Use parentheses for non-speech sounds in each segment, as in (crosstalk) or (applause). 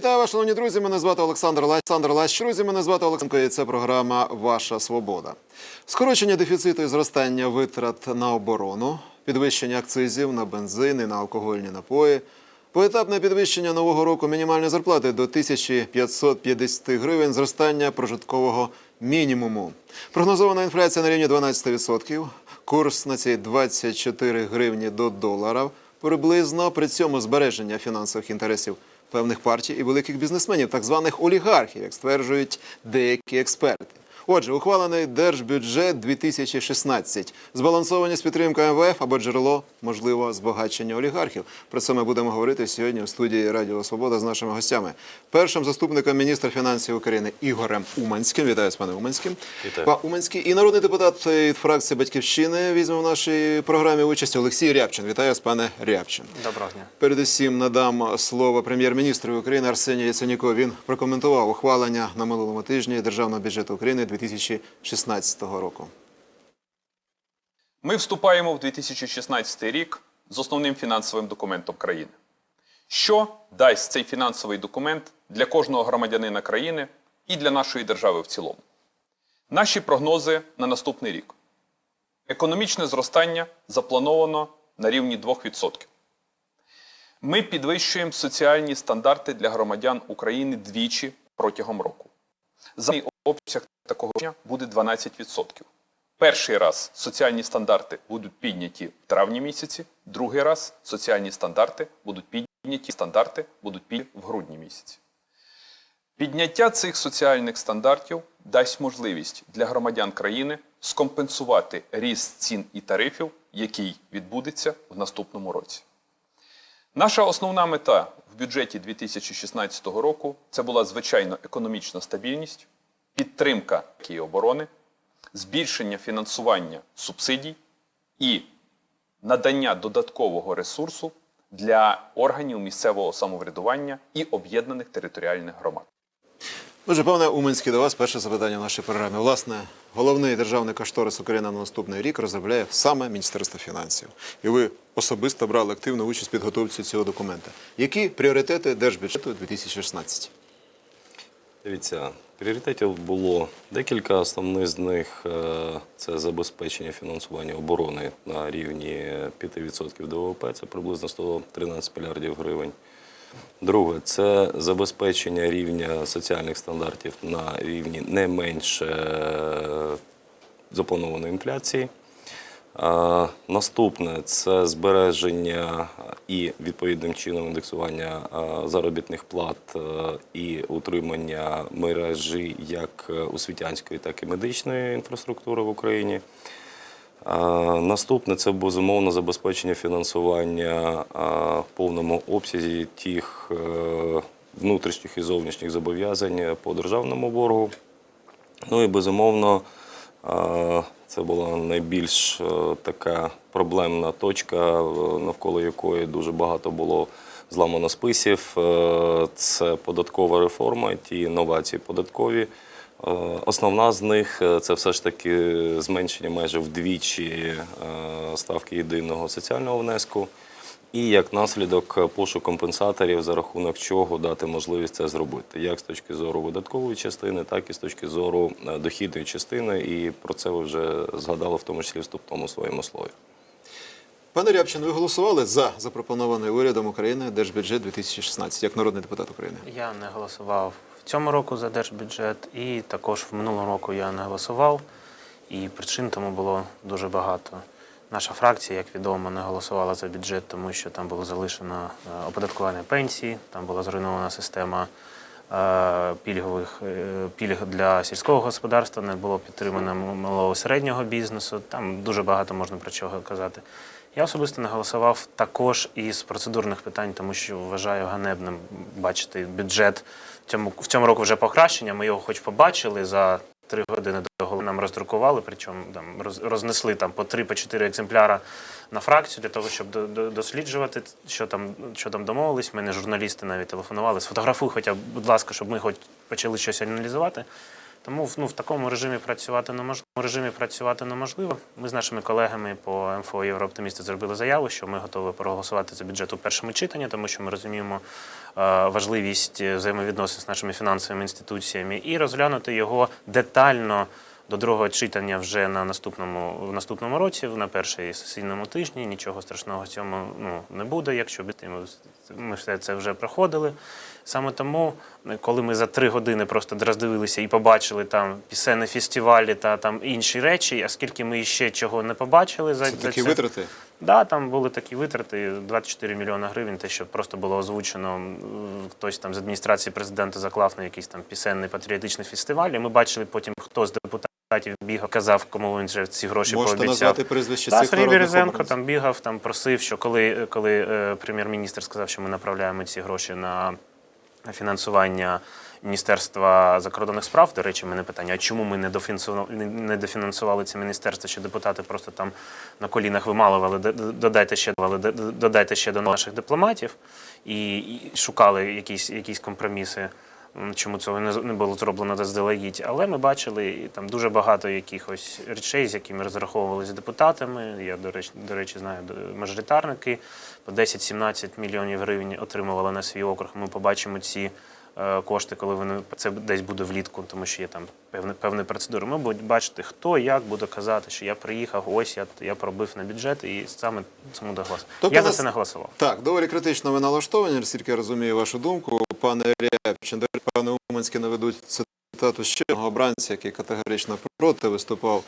Вітаю вас, шановні друзі. Мене звати Олександр. Олександр Лащ. Друзі, мене звати Олександр. І це програма Ваша Свобода. Скорочення дефіциту і зростання витрат на оборону, підвищення акцизів на бензин і на алкогольні напої, поетапне підвищення нового року мінімальної зарплати до 1550 гривень, зростання прожиткового мінімуму. Прогнозована інфляція на рівні 12%, курс на ці 24 гривні до долара приблизно, при цьому збереження фінансових інтересів певних партій і великих бізнесменів, так званих олігархів, як стверджують деякі експерти. Отже, ухвалений держбюджет 2016. Збалансованість підтримка МВФ або джерело можливо збагачення олігархів. Про це ми будемо говорити сьогодні у студії Радіо Свобода з нашими гостями. Першим заступником міністра фінансів України Ігорем Уманським. Вітаю з пане Уманським. Вітаю. Пан Уманський і народний депутат від фракції Батьківщини візьме в нашій програмі участь Олексій Рябчин. Вітаю з пане Рябчин. Доброго дня. Передусім надам слово прем'єр-міністру України Арсенію Яценюку. Він прокоментував ухвалення на минулому тижні державного бюджету України 2016 року. Ми вступаємо в 2016 рік з основним фінансовим документом країни. Що дасть цей фінансовий документ для кожного громадянина країни і для нашої держави в цілому? Наші прогнози на наступний рік. Економічне зростання заплановано на рівні 2%. Ми підвищуємо соціальні стандарти для громадян України двічі протягом року. Обсяг такого рішення буде 12%. Перший раз соціальні стандарти будуть підняті в травні місяці, другий раз соціальні стандарти будуть підняті стандарти будуть підняті в грудні місяці. Підняття цих соціальних стандартів дасть можливість для громадян країни скомпенсувати ріст цін і тарифів, який відбудеться в наступному році. Наша основна мета в бюджеті 2016 року це була звичайно економічна стабільність, підтримка оборони, збільшення фінансування субсидій і надання додаткового ресурсу для органів місцевого самоврядування і об'єднаних територіальних громад. Отже, пане Уманський, до вас перше запитання в нашій програмі. Власне, головний державний кошторис України на наступний рік розробляє саме Міністерство фінансів. І ви особисто брали активну участь в підготовці цього документа. Які пріоритети держбюджету 2016? Дивіться, пріоритетів було декілька. Основних з них е, це забезпечення фінансування оборони на рівні 5% ДВП, це приблизно 113 мільярдів гривень. Друге, це забезпечення рівня соціальних стандартів на рівні не менше е, запланованої інфляції. Наступне це збереження і відповідним чином індексування заробітних плат е, і утримання мережі як освітянської, так і медичної інфраструктури в Україні. Наступне це безумовно забезпечення фінансування в повному обсязі тих е, внутрішніх і зовнішніх зобов'язань по державному боргу. Ну і безумовно, е, це була найбільш е, така проблемна точка, е, навколо якої дуже багато було зламано списів. Е, Це податкова реформа, ті новації податкові. Основна з них це все ж таки зменшення майже вдвічі ставки єдиного соціального внеску. І як наслідок е, пошук компенсаторів, за рахунок чого дати можливість це зробити, як з точки зору видаткової частини, так і з точки зору е, дохідної частини. І про це ви вже згадали, в тому числі вступному своєму слові. Пане Рябчин, ви голосували за запропонований урядом України держбюджет 2016 як народний депутат України? Я не голосував в цьому року за держбюджет, і також в минулому року я не голосував. І причин тому було дуже багато. Наша фракція, як відомо, не голосувала за бюджет, тому що там було залишено е, оподаткування пенсій, там була зруйнована система е, пільгових е, пільг для сільського господарства, не було підтримано малого середнього бізнесу. Там дуже багато можна про чого казати. Я особисто не голосував також із процедурних питань, тому що вважаю ганебним бачити бюджет в цьому в цьому року вже покращення. Ми його хоч побачили за три години до голови нам роздрукували, причому там роз- рознесли там по три, по чотири екземпляра на фракцію для того, щоб до- до- досліджувати, що там, що там домовились. Мене журналісти навіть телефонували. Сфотографуй, хоча, будь ласка, щоб ми хоч почали щось аналізувати. Тому ну, в такому режимі працювати неможливо. Режимі працювати неможливо. Ми з нашими колегами по МФО Єврооптимісти зробили заяву, що ми готові проголосувати за бюджет у першому читанні, тому що ми розуміємо важливість взаємовідносин з нашими фінансовими інституціями і розглянути його детально до другого читання вже на наступному в наступному році, на першій сесійному тижні. Нічого страшного в цьому ну, не буде, якщо б ми, ми все це вже проходили. Саме тому, коли ми за три години просто роздивилися і побачили там пісенні фестивалі та там інші речі, оскільки ми ще чого не побачили за, Це за такі це. витрати. Да, там були такі витрати 24 мільйони гривень, те, що просто було озвучено. Хтось там з адміністрації президента заклав на якийсь там пісенний патріотичний фестиваль. І ми бачили потім, хто з депутатів бігав, казав, кому він вже ці гроші Можете пообіцяв. назвати прізвище цих Сергій Березенко там бігав, там просив, що коли, коли е, прем'єр-міністр сказав, що ми направляємо ці гроші на фінансування Міністерства закордонних справ. До речі, мене питання: а чому ми не дофінансували, це міністерство, що депутати просто там на колінах вималували, «Д- д- додайте ще, «Д- д- додайте ще до наших дипломатів і шукали якісь, якісь компроміси. Чому цього не було зроблено заздалегідь, але ми бачили там дуже багато якихось речей, з якими розраховували з депутатами. Я, до речі, до речі, знаю мажоритарники по 10-17 мільйонів гривень отримували на свій округ. Ми побачимо ці кошти, коли вони це десь буде влітку, тому що є там певні певні процедури. Ми будемо бачити, хто як буде казати, що я приїхав, ось я, я пробив на бюджет, і саме цьому доглас. Тобто я за це не голосував. Так, доволі критично ви налаштовані, наскільки я розумію вашу думку. Пане Рябчин, пане Уманський наведуть цитату ще одного обранця, який категорично проти виступав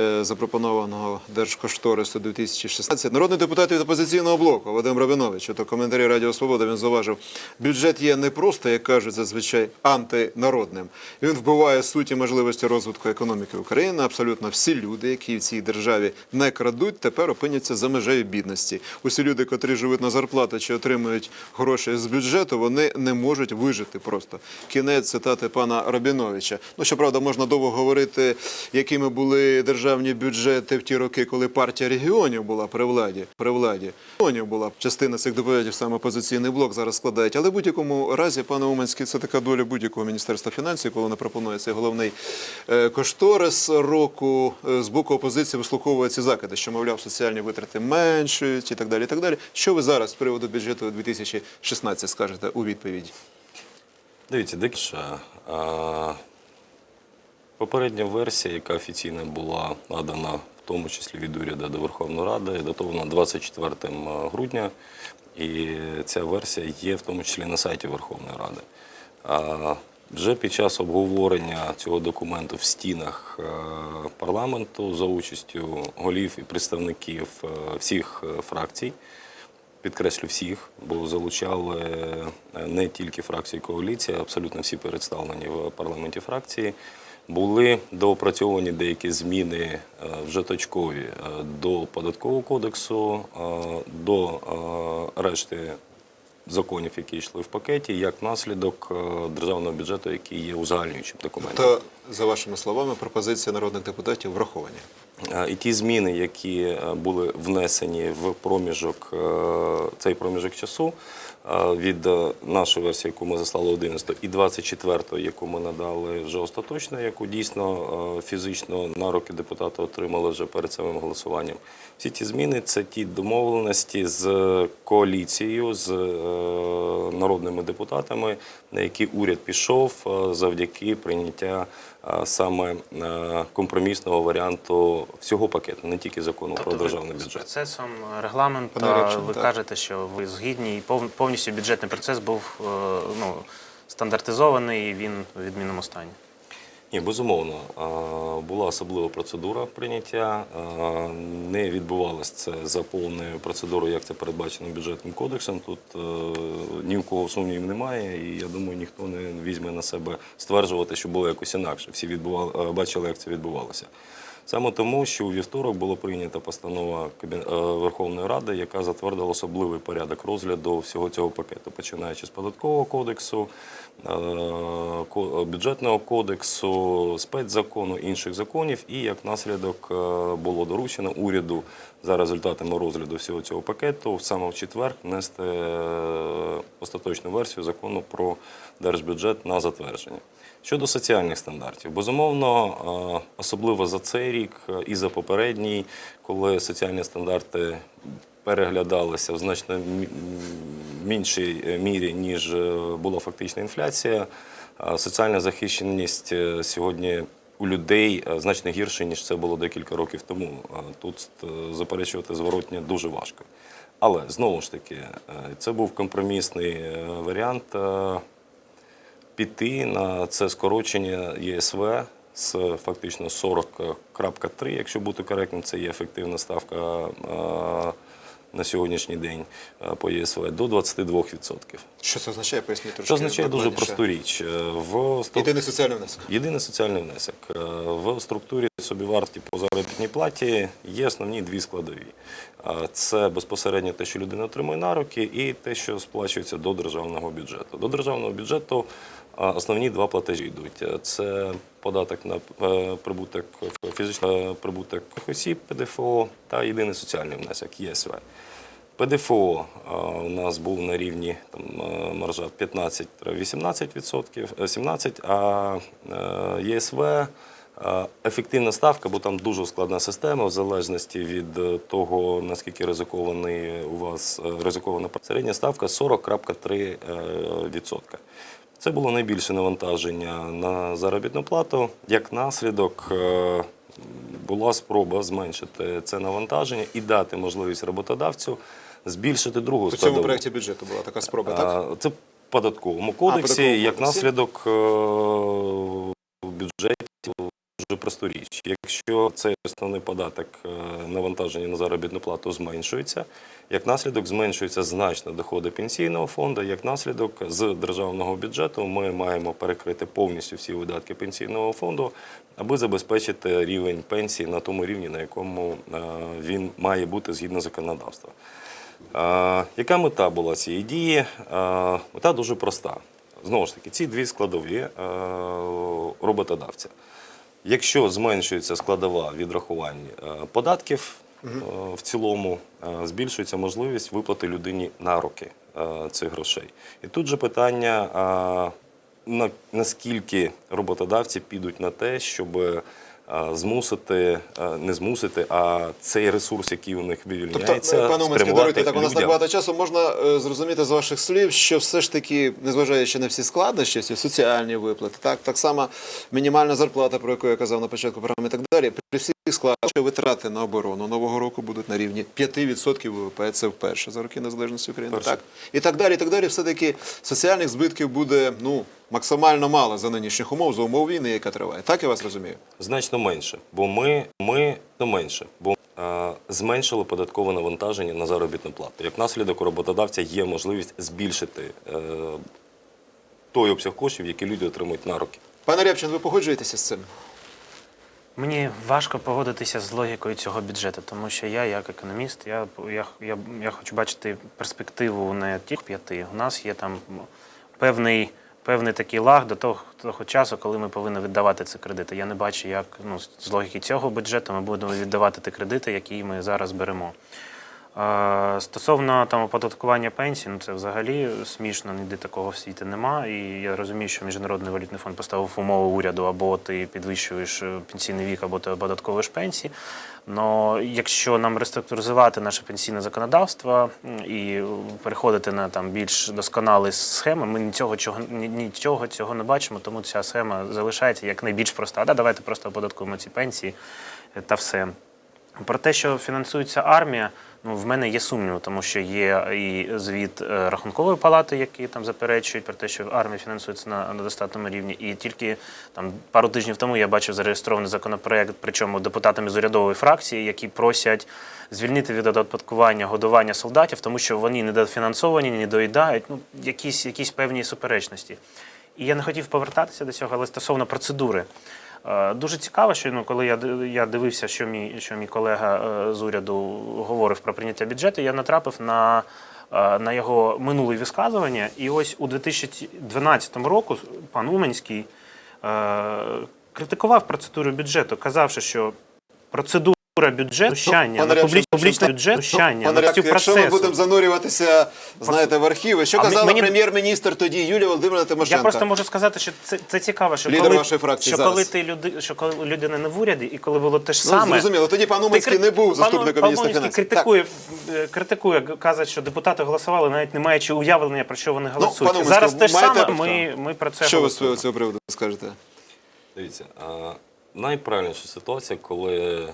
е, запропонованого держкошторису 2016. Народний депутат від опозиційного блоку Вадим Рабінович, ото коментарі Радіо Свобода, він зауважив, бюджет є не просто, як кажуть зазвичай, антинародним. Він вбиває суті можливості розвитку економіки України. Абсолютно всі люди, які в цій державі не крадуть, тепер опиняться за межею бідності. Усі люди, котрі живуть на зарплату чи отримують гроші з бюджету, вони не можуть вижити просто. Кінець цитати пана Рабіновича. Ну, щоправда, можна довго говорити, якими були державні бюджети в ті роки, коли партія регіонів була при владі. При владі регіонів була частина цих доповідів, саме опозиційний блок зараз складають. Але в будь-якому разі, пане Уманський, це така доля будь-якого міністерства фінансів, коли пропонує цей головний е, кошторис року. Е, З боку опозиції вислуховує ці закиди, що мовляв, соціальні витрати меншують і так далі. І так далі. Що ви зараз з приводу бюджету 2016 скажете у відповіді? Дивіться, декша. Попередня версія, яка офіційно була надана, в тому числі від уряду до Верховної Ради, датована 24 грудня. І ця версія є в тому числі на сайті Верховної Ради. Вже під час обговорення цього документу в стінах парламенту за участю голів і представників всіх фракцій підкреслю всіх, бо залучали е, не тільки фракції коаліції, абсолютно всі представлені в парламенті фракції. Були доопрацьовані деякі зміни е, вже точкові е, до податкового кодексу, до решти законів, які йшли в пакеті, як наслідок е, державного бюджету, який є узагальнюючим документом. То, за вашими словами, пропозиція народних депутатів враховані. Е, І ті зміни, які е, були внесені в проміжок, цей проміжок часу від е, нашої версії, яку ми заслали 11 і 24, яку ми надали вже остаточно, яку дійсно е, фізично на руки депутати отримали вже перед самим голосуванням. Всі ті зміни це ті домовленості з коаліцією, з е, народними депутатами, на які уряд пішов завдяки прийняття саме компромісного варіанту всього пакету, не тільки закону про державний бюджет. з процесом регламенту ви так. кажете, що ви згідні, і повністю бюджетний процес був е, ну, стандартизований, і він у відмінному стані. Ні, безумовно, була особлива процедура прийняття. Не відбувалося це за повною процедурою, як це передбачено бюджетним кодексом. Тут е, ні у кого сумнівів немає, і я думаю, ніхто не візьме на себе стверджувати, що було якось інакше. Всі відбували, е, бачили, як це відбувалося. Саме тому, що у вівторок була прийнята постанова е, Верховної Ради, яка затвердила особливий порядок розгляду всього цього пакету, починаючи з податкового кодексу, е, бюджетного кодексу, спецзакону, інших законів. І як наслідок е, було доручено уряду за результатами розгляду всього цього пакету саме в четвер внести остаточну версію закону про держбюджет на затвердження. Щодо соціальних стандартів, безумовно, е, особливо за цей рік е, і за попередній, коли соціальні стандарти переглядалися в значно меншій е, мірі, ніж була фактична інфляція, соціальна захищеність сьогодні у людей значно гірше, ніж це було декілька років тому. Тут заперечувати зворотнє дуже важко. Але знову ж таки, це був компромісний варіант. Піти на це скорочення ЄСВ з фактично 40.3, якщо бути коректним, це є ефективна ставка е, на сьогоднішній день е, по ЄСВ, до 22%. Що це означає? Поясніть трошки. Що означає дуже просту річ. Е, В Єдиний соціальний внесок. Єдиний соціальний внесок. В структурі собіварті по заробітній платі є основні дві складові. Це безпосередньо те, що людина отримує на руки, і те, що сплачується до державного бюджету. До державного бюджету основні два платежі йдуть. Е, Це податок на е, прибуток фізичного прибуток осіб ПДФО та єдиний соціальний внесок ЄСВ. ПДФО у нас був на рівні там, е, маржа 15-18%, е, 17%, а е, єСВ е, ефективна ставка, бо там дуже складна система, в залежності від е, того, наскільки ризикований у вас е, ризикована середня ставка 40,3%. Це було найбільше навантаження на заробітну плату. Як наслідок, е, була спроба зменшити це навантаження і дати можливість роботодавцю збільшити другу У цьому складову. проєкті бюджету була така спроба, так? Це в податковому кодексі, податковому як кодексі. наслідок е, бюджеті дуже просту річ. Якщо цей основний податок е, навантаження на заробітну плату зменшується, як наслідок зменшуються значно доходи пенсійного фонду. Як наслідок з державного бюджету ми маємо перекрити повністю всі видатки пенсійного фонду, аби забезпечити рівень пенсії на тому рівні, на якому е, він має бути згідно законодавства. Е, Яка мета була цієї дії? Мета дуже проста. Знову ж таки, ці дві складові роботодавця. Якщо зменшується складова відрахувань е, податків е, в цілому, е, збільшується можливість виплати людині на руки цих грошей. І тут же питання, наскільки роботодавці підуть на те, щоб змусити, е, не змусити, а цей ресурс, який у них Тобто, вивільняється, пане Уманський, даруйте, так у нас так багато часу. Можна е, зрозуміти з ваших слів, що все ж таки, незважаючи на всі складнощі, всі соціальні виплати, так, так само мінімальна зарплата, про яку я казав на початку програми і так далі, при всіх складах витрати на оборону нового року будуть на рівні 5% ВВП. Це вперше за роки незалежності України. Так. І так далі, і так далі. Все-таки соціальних збитків буде ну, максимально мало за нинішніх умов, за умов війни, яка триває. Так я вас розумію? Значно менше, бо ми, ми ну, менше, бо е, зменшили податкове навантаження на заробітну плату. Як наслідок у роботодавця є можливість збільшити е, той обсяг коштів, які люди отримують на руки. Пане Рябчин, ви погоджуєтеся з цим? Мені важко погодитися з логікою цього бюджету, тому що я, як економіст, я, я, я, я хочу бачити перспективу не тільки п'яти. У нас є там певний, певний такий лаг до того, того часу, коли ми повинні віддавати ці кредити. Я не бачу, як ну, з логіки цього бюджету ми будемо віддавати ті кредити, які ми зараз беремо. Стосовно там оподаткування пенсій, ну це взагалі смішно, ніде такого в світі нема. І я розумію, що Міжнародний валютний фонд поставив умови уряду, або ти підвищуєш е, пенсійний вік, або ти оподатковуєш пенсії. Но якщо нам реструктуризувати наше пенсійне законодавство і переходити на там більш досконалі схеми, ми нічого чого нічого цього не бачимо, тому ця схема залишається як найбільш проста. Да, давайте просто оподаткуємо ці пенсії е, та все. Про те, що фінансується армія, в мене є сумнів, тому що є і звіт е, рахункової палати, які там заперечують про те, що армія фінансується на, на достатньому рівні. І тільки там пару тижнів тому я бачив зареєстрований законопроект, причому депутатами з урядової фракції, які просять звільнити від оподаткування годування солдатів, тому що вони недофінансовані, не доїдають. Ну якісь, якісь певні суперечності. І я не хотів повертатися до цього, але стосовно процедури. Е, Дуже цікаво, що ну, коли я, я дивився, що мій, що мій колега е, з уряду говорив про прийняття бюджету, я натрапив на, е, на його минуле висказування. І ось у 2012 року пан Уманський е, критикував процедуру бюджету, казавши, що процедура бюджет, щання, Пане на публіч, Рябчин, публічний що- бюджет, щання, Пане Рябчин, якщо ми будемо занурюватися, знаєте, в архіви, що казала мені- прем'єр-міністр тоді Юлія Володимирівна Тимошенко? Я просто можу сказати, що це, це цікаво, що Лідер коли, вашої фракції що зараз. коли ти люди, що коли людина не в уряді, і коли було те ж Ну, саме. зрозуміло, тоді пан Уманський Ти не був заступником пан міністра фінансів. критикує, е, критикує, каже, що депутати голосували, навіть не маючи уявлення, про що вони голосують. Уманський, Зараз те ж саме, ми, ми про це Що ви з цього- приводу скажете? Дивіться, а, найправильніша ситуація, коли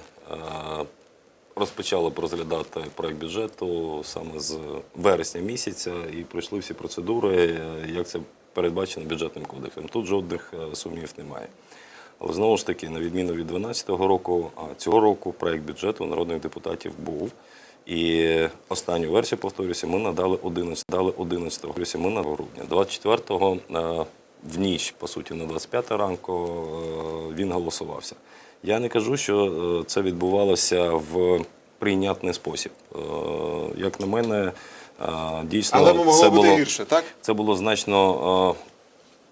розпочали розглядати проект бюджету саме з вересня місяця і пройшли всі процедури, як це передбачено бюджетним кодексом. Тут жодних е, сумнівів немає. Але знову ж таки, на відміну від 2012 року, цього року проект бюджету народних депутатів був. І останню версію, повторюся, ми надали 11, дали 11 версію, ми на грудня. 24-го е, в ніч, по суті, на 25 ранку е, він голосувався. Я не кажу, що е, це відбувалося в прийнятний спосіб. Е, Як на мене, е, дійсно Але могло це бути було, гірше, так? це було значно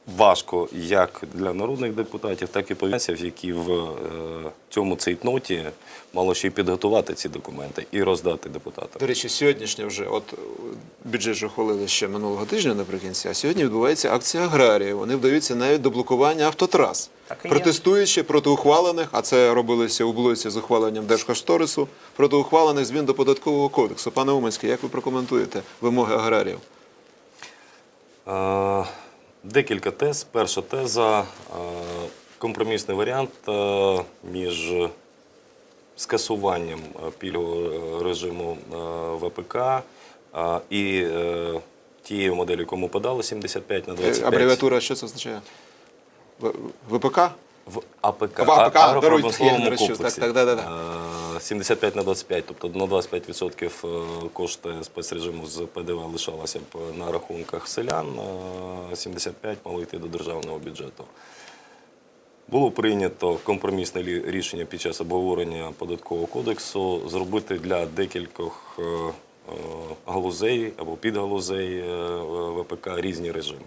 важко як для народних депутатів, так і повінців, які в е, цьому цейтноті мало ще й підготувати ці документи і роздати депутатам. До речі, сьогоднішня вже, от бюджет же ухвалили ще минулого тижня наприкінці, а сьогодні відбувається акція аграрії. Вони вдаються навіть до блокування автотрас, протестуючи проти ухвалених, а це робилося у блоці з ухваленням держкошторису, проти ухвалених змін до податкового кодексу. Пане Уманський, як ви прокоментуєте вимоги аграріїв? Е, Декілька тез. Перша теза е, компромісний варіант е, між скасуванням е, пільгового режиму ВПК і тією моделлю, кому подали, 75 на Е, 25. Абревіатура, що це означає? ВПК? В АПК, В АПК, а- даруйте, я не розчув. комплексі. Так, так, да, да, да. Е, 75 на 25, тобто на 25% е, кошти спецрежиму з ПДВ лишалося б на рахунках селян, е, 75 мало йти до державного бюджету. Було прийнято компромісне лі- рішення під час обговорення податкового кодексу зробити для декількох е, е, галузей або підгалузей е, ВПК різні режими.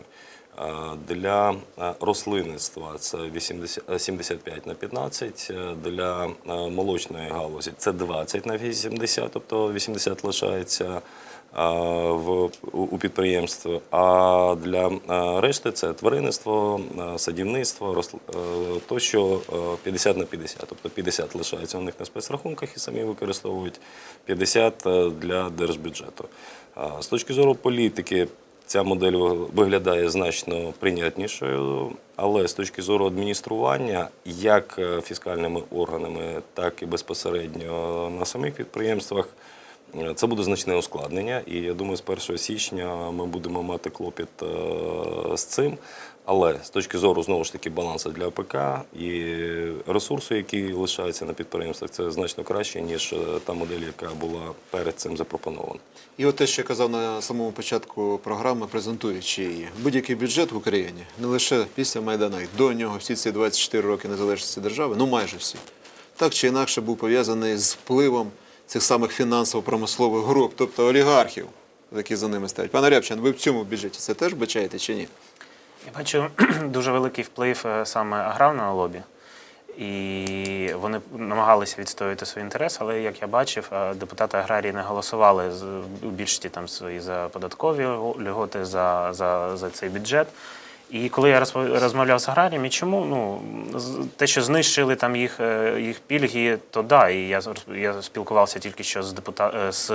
Е, Для е, рослинництва це 80, е, 75 на 15, е, для е, молочної галузі це 20 на 80, тобто 80 лишається в, у, у підприємств. А для решти це тваринництво, садівництво, росл- е, тощо е, 50 на 50. Тобто 50 лишається у них на спецрахунках і самі використовують 50 е, для держбюджету. З точки зору політики. Ця модель виглядає значно прийнятнішою, але з точки зору адміністрування, як е, фіскальними органами, так і безпосередньо на самих підприємствах, Е, Це буде значне ускладнення, і я думаю, з 1 січня ми будемо мати клопіт е, з цим. Але з точки зору знову ж таки балансу для АПК і ресурсу, який лишається на підприємствах, це значно краще ніж е, та модель, яка була перед цим запропонована. І от те, що я казав на самому початку програми, презентуючи її. Будь-який бюджет в Україні, не лише після Майдана, і до нього всі ці 24 роки незалежності держави, ну майже всі, так чи інакше був пов'язаний з впливом цих самих фінансово-промислових груп, тобто олігархів, які за ними стоять. Пане Рябчин, ви в цьому бюджеті це теж бачаєте чи ні? Я бачу (clears throat) дуже великий вплив е, саме аграрного лобі. І вони намагалися відстоювати свій інтерес, але як я бачив, е, депутати аграрії не голосували у більшості там свої за податкові льготи за, за, за цей бюджет. І коли я розмовляв з аграріями, чому ну те, що знищили там їх, е, їх пільги, то да. І я, я спілкувався тільки що з депута... е, з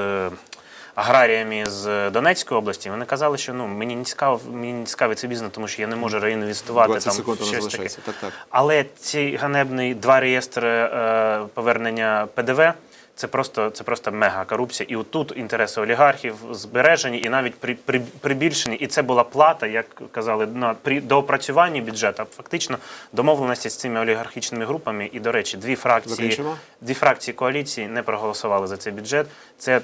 аграріями з Донецької області. Вони казали, що ну мені не цікаво, мені не цікавий цей бізнес, тому що я не можу реінвестувати там щось таке. Так, так. Але ці ганебні два реєстри е, повернення ПДВ. Це просто це просто мега корупція. І отут інтереси олігархів збережені і навіть при, при, прибільшені. І це була плата, як казали, на при доопрацюванні бюджету. Фактично домовленості з цими олігархічними групами. І, до речі, дві фракції, Закінчимо? дві фракції коаліції не проголосували за цей бюджет. Це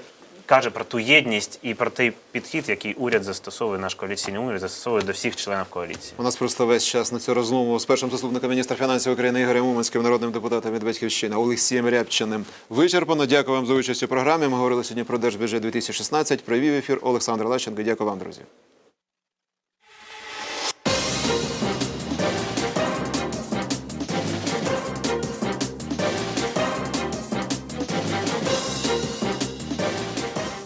каже про ту єдність і про той підхід, який уряд застосовує, наш коаліційний уряд застосовує до всіх членів коаліції. У нас просто весь час на цю розмову з першим заступником міністра фінансів України Ігорем Уманським, народним депутатом від Батьківщини Олексієм Рябчиним вичерпано. Дякую вам за участь у програмі. Ми говорили сьогодні про держбюджет 2016. Провів ефір Олександр Лещенко. Дякую вам, друзі.